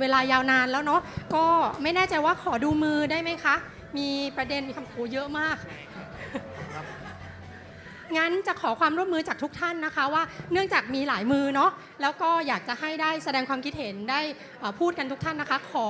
เวลายาวนานแล้วเนาะก็ไม่แน่ใจว่าขอดูมือได้ไหมคะ มีประเด็นมีคำโอ้เยอะมาก งั้นจะขอความร่วมมือจากทุกท่านนะคะ ว่าเนื่องจากมีหลายมือเนาะแล้วก็อยากจะให้ได้แสดงความคิดเห็นได้เอ่อพูดกันทุกท่านนะคะ ขอ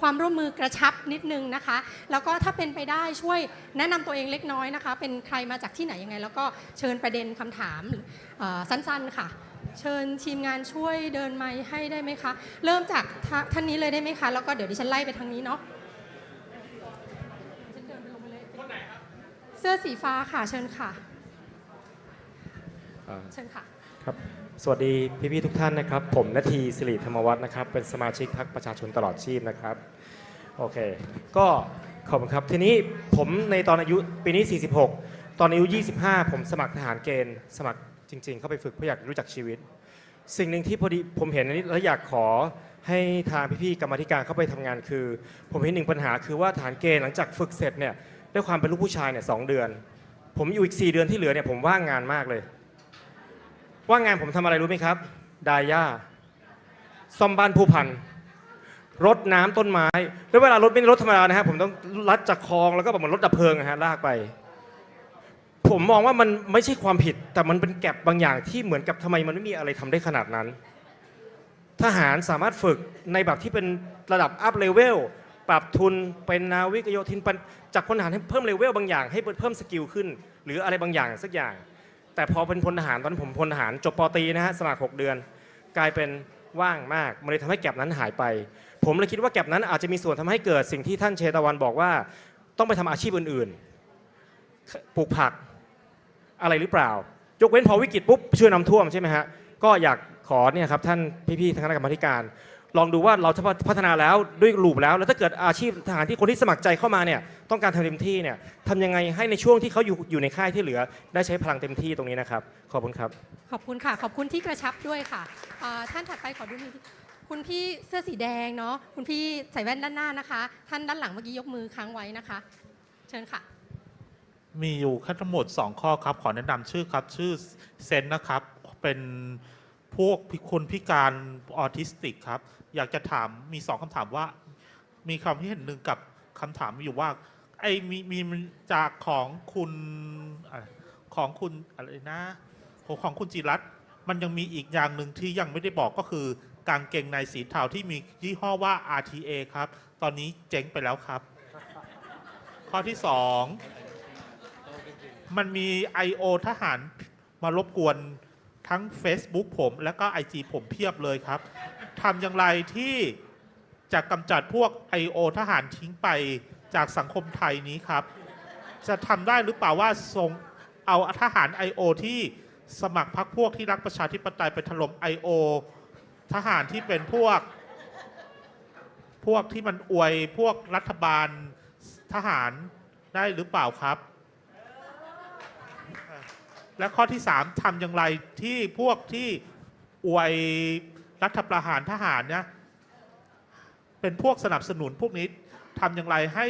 ความร่วมมือกระชับนิดนึงนะคะ แล้วก็ถ้าเป็นไปได้ช่วยแนะนำตัวเองเล็กน้อยนะคะ เป็นใครมาจากที่ไหนยังไง แล้วก็เชิญประเด็นคำถามเอ่อสั้นๆค่ะ เชิญทีมงานช่วยเดินไมค์ให้ได้ไหมคะ เริ่มจากท่าท่านนี้เลยได้ไหมคะ แล้วก็เดี๋ยวดิฉันไล่ไปทางนี้เนาะเสื้อสีฟ้าค่ะ เชิญค่ะอ่าเชิญค่ะ ครับ สวัสดีพี่ๆทุกท่านนะครับ ผมนาทีสิริธรรมวัฒน์นะครับ เป็นสมาชิกพรรคประชาชนตลอดชีพนะครับ โอเค ก็ขอบคุณครับ ทีนี้ผมในตอนอายุปีนี้ 46 ตอนอายุ 25 ผมสมัครทหารเกณฑ์ สมัคร จริง ๆ เข้าไปฝึกเพราะอยากรู้จักชีวิต สิ่งหนึ่งที่พอดีผมเห็นอันนี้แล้วอยากขอให้ทางพี่ๆกรรมธิการเข้าไปทำงานคือ ผมเห็นหนึ่งปัญหาคือว่าทหารเกณฑ์หลังจากฝึกเสร็จเนี่ยด้วยความเป็นลูกผู้ชายเนี่ยสองเดือน ผมอยู่อีก 4 เดือนที่เหลือเนี่ยผมว่างงานมากเลย ว่างงานผมทำอะไรรู้ไหมครับ ดาย่าซ่อมบ้านผู้พันรดน้ำต้นไม้ แล้วเวลารถไม่รถธรรมดานะฮะผมต้องรัดจากคลองแล้วก็แบบเหมือนรถดับเพลิงนะฮะลากไป ผมมองว่ามันไม่ใช่ความผิด แต่มันเป็นแก็บบางอย่างที่เหมือนกับทำไมมันไม่มีอะไรทำได้ขนาดนั้น ทหารสามารถฝึกในแบบที่เป็นระดับอัพเลเวลปรับทุนเป็นนาวิกโยธินปันจากพลทหารให้เพิ่มเลเวลบางอย่างให้เพิ่มสกิลขึ้น หรืออะไรบางอย่างสักอย่าง แต่พอเป็นพลทหารตอนนนผมพลทหารจบปตรีนะฮะสมัคร6เดือน กลายเป็นว่างมากมันเลยทำให้แก็บนั้นหายไป ผมเลยคิดว่าแก็บนั้นอาจจะมีส่วนทำให้เกิดสิ่งที่ท่านเชตวันบอกว่า ต้องไปทำอาชีพอื่นๆ ปลูกผัก อะไรหรือเปล่า ยกเว้นพอวิกฤตปุ๊บช่วยน้ำท่วมใช่ไหมฮะก็อยากขอเนี่ยครับท่านพี่ๆทางคณะกรรมาธิการ ลองดูว่าเราพัฒนาแล้วด้วยลูปแล้ว แล้วถ้าเกิดอาชีพทหารที่คนที่สมัครใจเข้ามาเนี่ยต้องการทำเต็มที่เนี่ยทำยังไงให้ในช่วงที่เขาอยู่อยู่ในค่ายที่เหลือ ได้ใช้พลังเต็มที่ตรงนี้นะครับขอบคุณครับ ขอบคุณค่ะ ขอบคุณที่กระชับด้วยค่ะอ่าท่านถัดไปขอดูมือที่คุณพี่เสื้อสีแดงเนาะคุณพี่ใส่แว่นด้านหน้านะคะ ท่านด้านหลังเมื่อกี้ยกมือค้างไว้นะคะ เชิญค่ะ มีอยู่แค่ทั้งหมด 2 ข้อครับ ขอแนะนำชื่อครับชื่อเซนนะครับ เป็นพวกคนพิการออทิสติกครับ อยากจะถามมี 2คำถามว่า มีคำที่เห็นหนึ่งกับคำถามอยู่ว่า ไอ้มีมีจากของคุณอของคุณอะไรนะ ของของคุณจิรัตน์มันยังมีอีกอย่างหนึ่งที่ยังไม่ได้บอกก็คือกางเกงในสีเทาที่มียี่ห้อว่า RTA ครับ ตอนนี้เจ๊งไปแล้วครับ ข้อที่สอง มันมี I.O. ทหารมารบกวนทั้ง Facebook ผมและก็ IG ผมเพียบเลยครับทำอย่างไรที่จะกำจัดพวก I.O. ทหารทิ้งไปจากสังคมไทยนี้ครับ จะทำได้หรือเปล่าว่าส่งเอาทหาร I.O. ที่สมัครพรรคพวกที่รักประชาธิปไตยไปถล่ม I.O. ทหารที่เป็นพวก พวกที่มันอวยพวกรัฐบาลทหารได้หรือเปล่าครับ และข้อที่ 3ทำอย่างไรที่พวกที่อวยรัฐประหารทหารเนี่ยเป็นพวกสนับสนุนพวกนี้ทำอย่างไรให้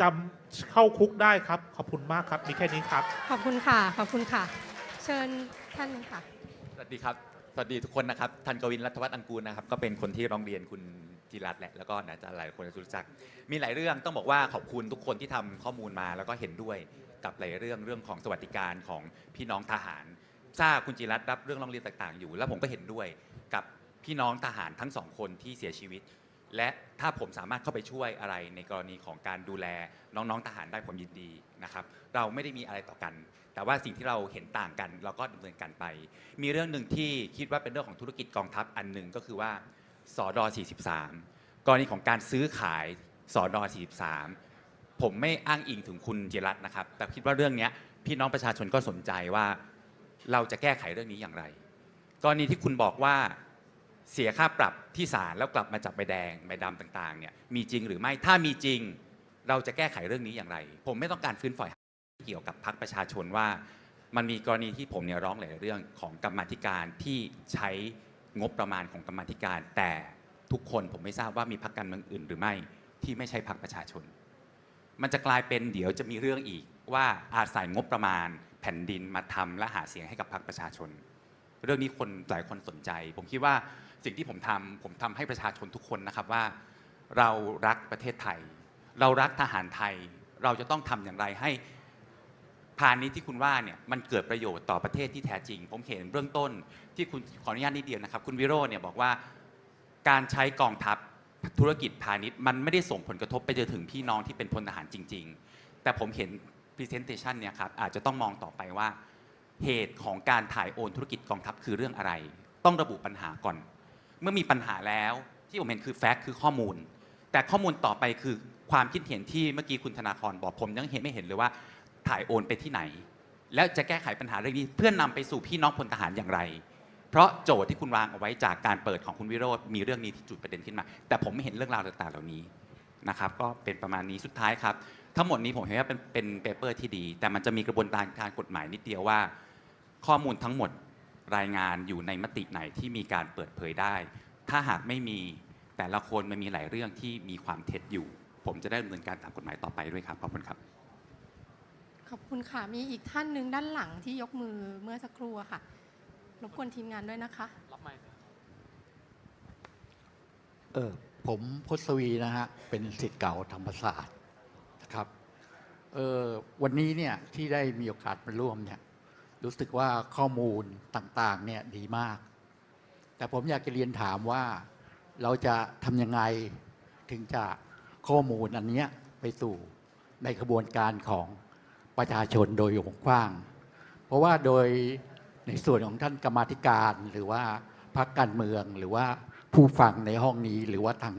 จำเข้าคุกได้ครับ ขอบคุณมากครับ มีแค่นี้ครับ ขอบคุณค่ะ ขอบคุณค่ะ เชิญท่านหนึงค่ะ สวัสดีครับ สวัสดีทุกคนนะครับ ทันกวินรัฐวัฒน์อังกูลนะครับ ก็เป็นคนที่ร้องเรียนคุณ จิรัตแหละแล้วก็น่าจะหลายคนจะรู้จัก มีหลายเรื่องต้องบอกว่าขอบคุณทุกคนที่ทำข้อมูลมาแล้วก็เห็นด้วยกับหลายเรื่องเรื่องของสวัสดิการของพี่น้องทหารทราบคุณจิรัตรับเรื่องร้องเรียนต่าง ๆ อยู่ แล้วผมก็เห็นด้วยกับพี่น้องทหารทั้งสองคนที่เสียชีวิต และถ้าผมสามารถเข้าไปช่วยอะไรในกรณีของการดูแลน้องๆทหารได้ผมยินดีนะครับเราไม่ได้มีอะไรต่อกัน แต่ว่าสิ่งที่เราเห็นต่างกัน เราก็ดำเนินการไป มีเรื่องหนึ่งที่คิดว่าเป็นเรื่องของธุรกิจกองทัพอันหนึ่งก็คือว่า สอดอ43 กรณีของการซื้อขายสอดอ43 ผมไม่อ้างอิงถึงคุณจิรัตน์นะครับ แต่คิดว่าเรื่องนี้พี่น้องประชาชนก็สนใจว่าเราจะแก้ไขเรื่องนี้อย่างไร กรณีที่คุณบอกว่าเสียค่าปรับที่ศาลแล้วกลับมาจับใบแดงใบดำต่างๆเนี่ยมีจริงหรือไม่ถ้ามีจริงเราจะแก้ไขเรื่องนี้อย่างไร ผมไม่ต้องการฟื้นฝอยเกี่ยวกับพรรคประชาชนว่า มันมีกรณีที่ผมเนี่ยร้องหลายเรื่องของกรรมธิการที่ใช้ งบประมาณของกรรมธิการ แต่ทุกคนผมไม่ทราบว่ามีพรรคการเมืองอื่นหรือไม่ที่ไม่ใช่พรรคประชาชน มันจะกลายเป็นเดี๋ยวจะมีเรื่องอีกว่าอาศัยงบประมาณแผ่นดินมาทำและหาเสียงให้กับพรรคประชาชน เรื่องนี้คนหลายคนสนใจ ผมคิดว่าสิ่งที่ผมทำผมทำให้ประชาชนทุกคนนะครับว่า เรารักประเทศไทย เรารักทหารไทย เราจะต้องทำอย่างไรให้ พาณิชย์ที่คุณว่าเนี่ยมันเกิดประโยชน์ต่อประเทศที่แท้จริง ผมเห็นเบื้องต้นที่คุณขออนุญาตนิดเดียวนะครับ คุณวิโรจน์เนี่ยบอกว่าการใช้กองทัพธุรกิจพาณิชย์ มันไม่ได้ส่งผลกระทบไปจนถึงพี่น้องที่เป็นพลทหารจริง ๆ แต่ผมเห็น Presentation เนี่ยครับอาจจะต้องมองต่อไปว่า เหตุของการถ่ายโอนธุรกิจกองทัพคือเรื่องอะไร ต้องระบุปัญหาก่อน เมื่อมีปัญหาแล้วที่ผมเห็นคือแฟกต์คือข้อมูล แต่ข้อมูลต่อไปคือความคิดเห็นที่เมื่อกี้คุณธนาครบอกผมยังเห็นไม่เห็นเลยว่า ถ่ายโอนไปที่ไหน แล้วจะแก้ไขปัญหาเรื่องนี้ เพื่อนนำไปสู่พี่น้องพลทหารอย่างไร เพราะโจทย์ที่คุณวางเอาไว้จากการเปิดของคุณวิโรธมีเรื่องนี้ที่จุดประเด็นขึ้นมา แต่ผมไม่เห็นเรื่องราวต่างๆเหล่านี้นะครับก็เป็นประมาณนี้สุดท้ายครับ ทั้งหมดนี้ผมเห็นว่าเป็นเป็นเปเปอร์ที่ดี แต่มันจะมีกระบวนการทางกฎหมายนิดเดียวว่า ข้อมูลทั้งหมดรายงานอยู่ในมติไหนที่มีการเปิดเผยได้ ถ้าหากไม่มีแต่ละคนมันมีหลายเรื่องที่มีความเท็จอยู่ ผมจะได้ดำเนินการตามกฎหมายต่อไปด้วยครับขอบคุณครับ ขอบคุณค่ะ มีอีกท่านหนึ่งด้านหลังที่ยกมือเมื่อสักครู่อะค่ะ รบกวนทีมงานด้วยนะคะเออผมพศวีนะฮะ เป็นสิทธิ์เก่าธรรมศาสตร์นะครับเออวันนี้เนี่ยที่ได้มีโอกาสมาร่วมเนี่ยรู้สึกว่าข้อมูลต่างๆเนี่ยดีมาก แต่ผมอยากจะเรียนถามว่าเราจะทำยังไงถึงจะข้อมูลอันเนี้ยไปสู่ในกระบวนการของ ประชาชนโดยวงกว้าง เพราะว่าโดยในส่วนของท่านกรรมธิการหรือว่าพรรคการเมืองหรือว่าผู้ฟังในห้องนี้หรือว่าทาง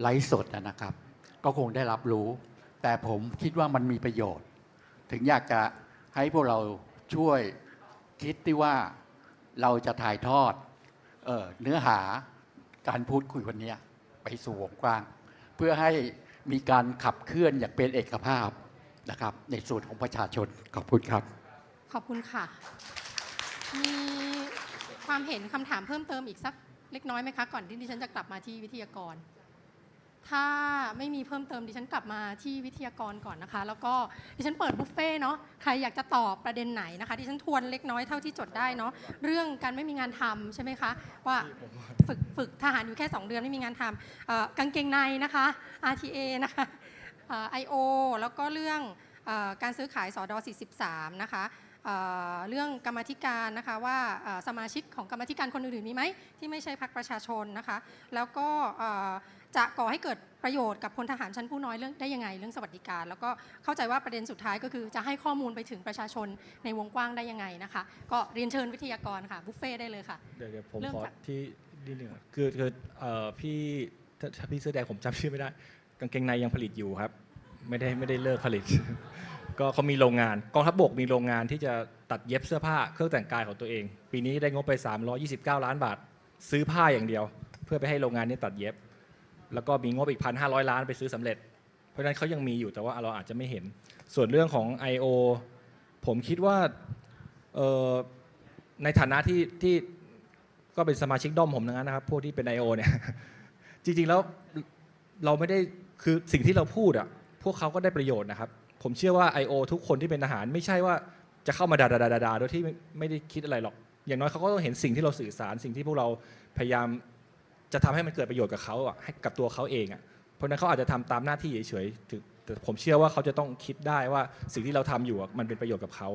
ไลฟ์สดนะครับ ก็คงได้รับรู้ แต่ผมคิดว่ามันมีประโยชน์ ถึงอยากจะให้พวกเราช่วยคิดที่ว่าเราจะถ่ายทอดเออเนื้อหาการพูดคุยวันนี้ไปสู่วงกว้าง เพื่อให้มีการขับเคลื่อนอย่างเป็นเอกภาพ นะครับ ในส่วนของประชาชนขอบคุณครับ ขอบคุณค่ะ มีความเห็นคำถามเพิ่มเติมอีกสักเล็กน้อยไหมคะ ก่อนที่ดิฉันจะกลับมาที่วิทยากร ถ้าไม่มีเพิ่มเติมดิฉันกลับมาที่วิทยากรก่อนนะคะ แล้วก็ดิฉันเปิดบุฟเฟ่เนาะใครอยากจะตอบประเด็นไหนนะคะดิฉันทวนเล็กน้อยเท่าที่จดได้เนาะเรื่องการไม่มีงานทำใช่ไหมคะว่าฝึกฝึกทหารอยู่แค่ 2 เดือนไม่มีงานทำเอ่อกางเกงในนะคะ RTA นะคะ IO แล้วก็เรื่องเออการซื้อขายสอดอ43 นะคะเอ่อเรื่องกรรมาธิการนะคะว่าเอ่อสมาชิกของกรรมาธิการคนอื่นๆมีไหมที่ไม่ใช่พรรคประชาชนนะคะ แล้วก็เอ่อจะก่อให้เกิดประโยชน์กับพลทหารชั้นผู้น้อยเรื่องได้ยังไงเรื่องสวัสดิการ แล้วก็เข้าใจว่าประเด็นสุดท้ายก็คือจะให้ข้อมูลไปถึงประชาชนในวงกว้างได้ยังไงนะคะ ก็เรียนเชิญวิทยากรค่ะบุฟเฟ่ต์ได้เลยค่ะเดี๋ยวเดี๋ยวผมเริ่มขอจากที่นิดนึงก่อนคือคือเอ่อพี่ถ้าถ้าพี่เสื้อแดงผมจำชื่อไม่ได้ กางเกงในยังผลิตอยู่ครับ ไม่ได้ไม่ได้เลิกผลิต ก็เขามีโรงงานกองทัพบกมีโรงงานที่จะตัดเย็บเสื้อผ้าเครื่องแต่งกายของตัวเอง ปีนี้ได้งบไป 329 ล้านบาท ซื้อผ้าอย่างเดียว เพื่อไปให้โรงงานนี้ตัดเย็บ แล้วก็มีงบอีก1,500ล้านไปซื้อสำเร็จ เพราะฉะนั้นเขายังมีอยู่แต่ว่าเราอาจจะไม่เห็น ส่วนเรื่องของ I.O. ผมคิดว่าในฐานะที่ที่ก็เป็นสมาชิกด้อมผมทั้งนั้นนะครับพวกที่เป็น I.O. เนี่ยจริงๆแล้วเราไม่ได้คือสิ่งที่เราพูดอะ พวกเขาก็ได้ประโยชน์นะครับ ผมเชื่อว่า I.O. ทุกคนที่เป็นทหาร ไม่ใช่ว่าจะเข้ามาด่าๆๆๆโดยที่ไม่ได้คิดอะไรหรอก อย่างน้อยเขาก็ต้องเห็นสิ่งที่เราสื่อสารสิ่งที่พวกเราพยายามจะทำให้มันเกิดประโยชน์กับเขาอะให้กับตัวเขาเองอะเพราะนั้นเขาอาจจะทำตามหน้าที่เฉยๆถึงแต่ผมเชื่อว่าเขาจะต้องคิดได้ว่าสิ่งที่เราทำอยู่มันเป็นประโยชน์กับเขา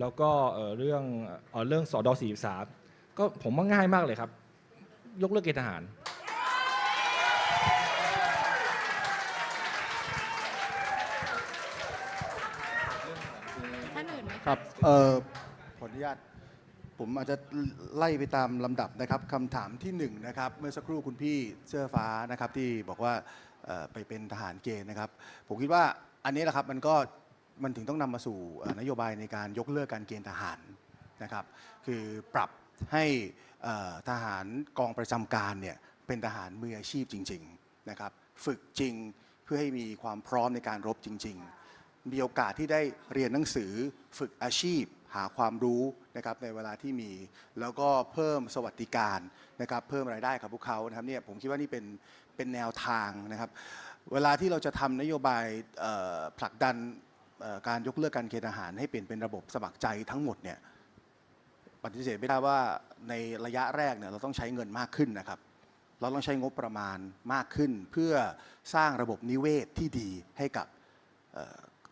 แล้วก็เรื่องเอ่อเรื่องสอดอ43ก็ผมว่าง่ายมากเลยครับ ยกเลิกเกณฑ์ทหาร ครับเอ่อขออนุญาตผมอาจจะไล่ไปตามลำดับนะครับคำถามที่หนึ่งนะครับ เมื่อสักครู่คุณพี่เสื้อฟ้านะครับที่บอกว่าเอ่อไปเป็นทหารเกณฑ์นะครับ ผมคิดว่าอันนี้แหละครับมันก็มันถึงต้องนำมาสู่เอ่อนโยบายในการยกเลิกการเกณฑ์ทหารนะครับ คือปรับให้เอ่อทหารกองประจำการเนี่ยเป็นทหารมืออาชีพจริง ๆนะครับ ฝึกจริงเพื่อให้มีความพร้อมในการรบจริง ๆ มีโอกาสที่ได้เรียนหนังสือฝึกอาชีพ หาความรู้นะครับในเวลาที่มี แล้วก็เพิ่มสวัสดิการนะครับเพิ่มรายได้กับพวกเขานะครับเนี่ยผมคิดว่านี่เป็นเป็นแนวทางนะครับ เวลาที่เราจะทำนโยบายผลักดันการยกเลิกการเกณฑ์อาหาร ให้เปลี่ยนเป็นระบบสมัครใจทั้งหมดเนี่ยปฏิเสธไม่ได้ว่าในระยะแรกเนี่ยเราต้องใช้เงินมากขึ้นนะครับ เราต้องใช้งบประมาณมากขึ้น เพื่อสร้างระบบนิเวศที่ดีให้กับ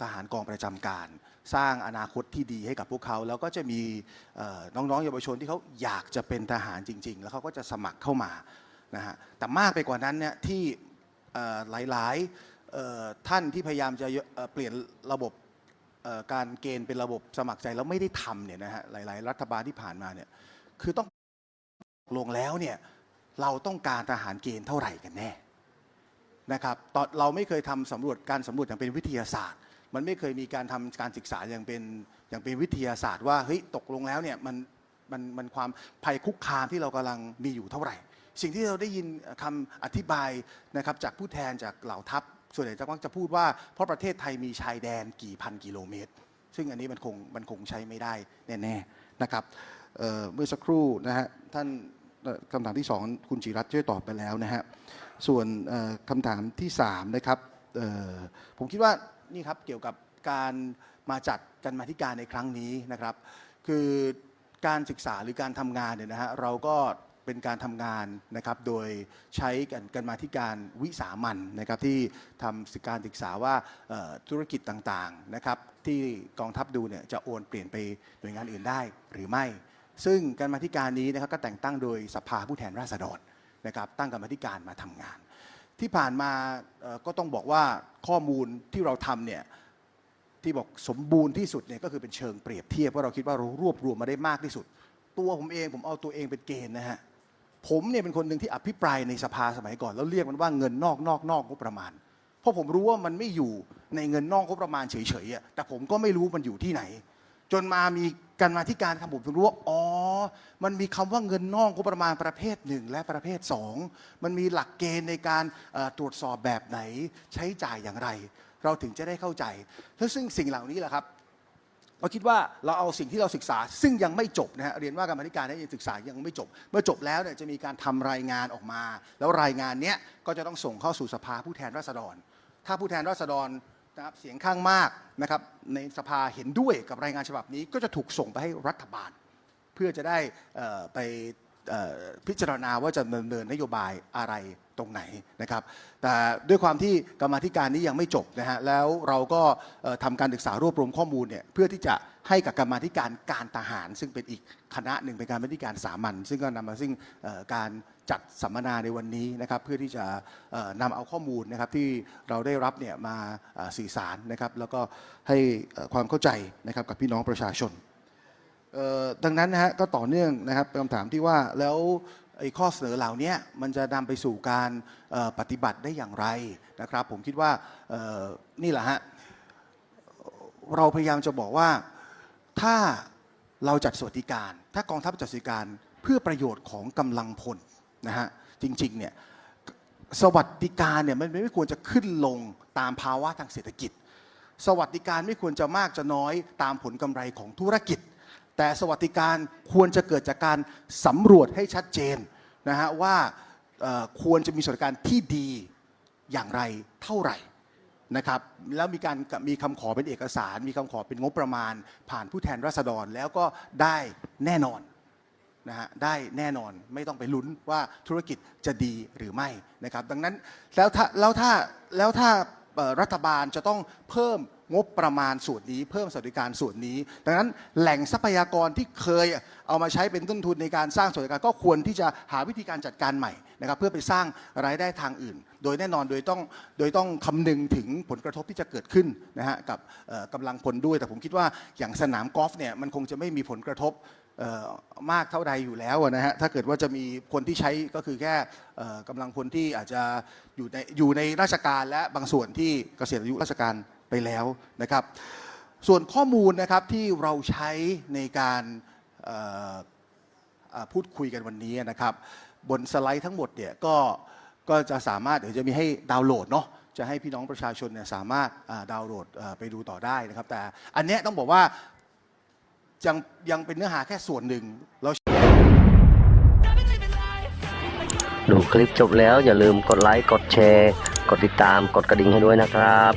ทหารกองประจำการ สร้างอนาคตที่ดีให้กับพวกเขา แล้วก็จะมีน้องๆเยาวชนที่เขาอยากจะเป็นทหารจริง ๆ แล้วเขาก็จะสมัครเข้ามานะฮะแต่มากไปกว่านั้นเนี่ยที่หลายๆท่านที่พยายามจะเปลี่ยนระบบการเกณฑ์เป็นระบบสมัครใจแล้วไม่ได้ทำเนี่ยนะฮะหลาย ๆ รัฐบาลที่ผ่านมาเนี่ยคือต้องลงแล้วเนี่ยเราต้องการทหารเกณฑ์เท่าไหร่กันแน่นะครับตอนเราไม่เคยทำสำรวจการสำรวจอย่างเป็นวิทยาศาสตร์ มันไม่เคยมีการทำการศึกษาอย่างเป็นอย่างเป็นวิทยาศาสตร์ว่าเฮ้ยตกลงแล้วเนี่ยมันมันมันความภัยคุกคามที่เรากำลังมีอยู่เท่าไหร่ สิ่งที่เราได้ยินคำอธิบายนะครับจากผู้แทนจากเหล่าทัพ ส่วนใหญ่จะมักจะพูดว่าเพราะประเทศไทยมีชายแดนกี่พันกิโลเมตร ซึ่งอันนี้มันคงมันคงใช้ไม่ได้แน่ๆนะครับเเมื่อสักครู่นะฮะท่านคำถามที่สองคุณจิรัตช่วยตอบไปแล้วนะฮะส่วนคำถามที่3นะครับผมคิดว่า นี่ครับเกี่ยวกับการมาจัดกันมาธิการในครั้งนี้นะครับ คือการศึกษาหรือการทำงานเนี่ยนะฮะเราก็เป็นการทำงานนะครับ โดยใช้กันกันมาธิการวิสามันนะครับที่ทำการศึกษาว่าธุรกิจต่างๆนะครับ ที่กองทัพดูเนี่ยจะโอนเปลี่ยนไปหน่วยงานอื่นได้หรือไม่ ซึ่งการมาธิการนี้นะครับก็แต่งตั้งโดยสภาผู้แทนราษฎรนะครับ ตั้งกรรมาธิการมาทำงาน ที่ผ่านมาก็ต้องบอกว่าข้อมูลที่เราทำเนี่ยที่บอกสมบูรณ์ที่สุดเนี่ยก็คือเป็นเชิงเปรียบเทียบเพราะเราคิดว่าเรารวบรวมมาได้มากที่สุด ตัวผมเองผมเอาตัวเองเป็นเกณฑ์นะฮะผมเนี่ยเป็นคนหนึ่งที่อภิปรายในสภาสมัยก่อน แล้วเรียกมันว่าเงินนอกนอกนอกงบประมาณ เพราะผมรู้ว่ามันไม่อยู่ในเงินนอกงบประมาณเฉยๆอะแต่ผมก็ไม่รู้มันอยู่ที่ไหน จนมามี การมาที่การครับผมถึงรู้ว่าอ๋อ มันมีคำว่าเงินนอกงบประมาณประเภทหนึ่งและประเภทสองมันมีหลักเกณฑ์ในการตรวจสอบแบบไหนใช้จ่ายอย่างไร เราถึงจะได้เข้าใจ แล้วซึ่งสิ่งเหล่านี้แหละครับเราคิดว่าเราเอาสิ่งที่เราศึกษา ซึ่งยังไม่จบนะฮะเรียนว่ากรรมธิการนี่ยยังศึกษายังไม่จบ เมื่อจบแล้วเนี่ยจะมีการทำรายงานออกมา แล้วรายงานเนี้ยก็จะต้องส่งเข้าสู่สภาผู้แทนราษฎร ถ้าผู้แทนราษฎร นะครับเสียงข้างมากนะครับในสภาเห็นด้วยกับรายงานฉบับนี้ก็จะถูกส่งไปให้รัฐบาล เพื่อจะได้ไปพิจารณาว่าจะดำเนินนโยบายอะไร ตรงไหนนะครับ แต่ด้วยความที่กรรมาธิการนี้ยังไม่จบนะฮะแล้วเราก็เอ่อทำการศึกษารวบรวมข้อมูลเนี่ยเพื่อที่จะให้กับกรรมาธิการการทหาร ซึ่งเป็นอีกคณะหนึ่งเป็นการกรรมาธิการสามัญซึ่งก็นำมาซึ่งการจัดสัมมนาในวันนี้นะครับเพื่อที่จะเอ่อนำเอาข้อมูลนะครับที่เราได้รับเนี่ยมาสื่อสารนะครับแล้วก็ให้ความเข้าใจนะครับกับพี่น้องประชาชนดังนั้นนะฮะก็ต่อเนื่องนะครับเป็นคำถามที่ว่าแล้ว ไอ้ข้อเสนอเหล่านี้มันจะนำไปสู่การปฏิบัติได้อย่างไรนะครับ ผมคิดว่านี่แหละฮะเราพยายามจะบอกว่าถ้าเราจัดสวัสดิการ ถ้ากองทัพจัดสวัสดิการเพื่อประโยชน์ของกำลังพลนะฮะจริงๆเนี่ยสวัสดิการเนี่ยมันไม่ควรจะขึ้นลงตามภาวะทางเศรษฐกิจ สวัสดิการไม่ควรจะมากจะน้อยตามผลกำไรของธุรกิจ แต่สวัสดิการควรจะเกิดจากการสำรวจให้ชัดเจนนะฮะว่าควรจะมีสวัสดิการที่ดีอย่างไรเท่าไหร่นะครับแล้วมีการมีคำขอเป็นเอกสาร มีคำขอเป็นงบประมาณ ผ่านผู้แทนราษฎรแล้วก็ได้แน่นอนนะฮะได้แน่นอนไม่ต้องไปลุ้นว่าธุรกิจจะดีหรือไม่นะครับ ดังนั้นแล้วถ้าแล้วถ้าแล้วถ้า รัฐบาลจะต้องเพิ่มงบประมาณส่วนนี้เพิ่มสวัสดิการส่วนนี้ ดังนั้นแหล่งทรัพยากรที่เคยเอามาใช้เป็นต้นทุนในการสร้างสวัสดิการก็ควรที่จะหาวิธีการจัดการใหม่นะครับเพื่อไปสร้างรายได้ทางอื่น โดยแน่นอนโดยต้องโดยต้องคำนึงถึงผลกระทบที่จะเกิดขึ้นนะฮะกับกำลังพลด้วย แต่ผมคิดว่าอย่างสนามกอล์ฟเนี่ยมันคงจะไม่มีผลกระทบ มากเท่าใดอยู่แล้วนะฮะถ้าเกิดว่าจะมีคนที่ใช้ก็คือแค่เอ่อกำลังพลที่อาจจะอยู่ในอยู่ในราชการและบางส่วนที่เกษียณอายุราชการไปแล้วนะครับ ส่วนข้อมูลนะครับที่เราใช้ในการพูดคุยกันวันนี้นะครับ บนสไลด์ทั้งหมดเนี่ยก็ก็จะสามารถเดี๋ยวจะมีให้ดาวน์โหลดเนาะจะให้พี่น้องประชาชนเนี่ยสามารถดาวน์โหลดไปดูต่อได้นะครับ แต่อันเนี้ยต้องบอกว่า ยังยังเป็นเนื้อหาแค่ส่วนหนึ่งเราดูคลิปจบแล้วอย่าลืมกดไลค์ กดแชร์ กดติดตาม กดกระดิ่งให้ด้วยนะครับ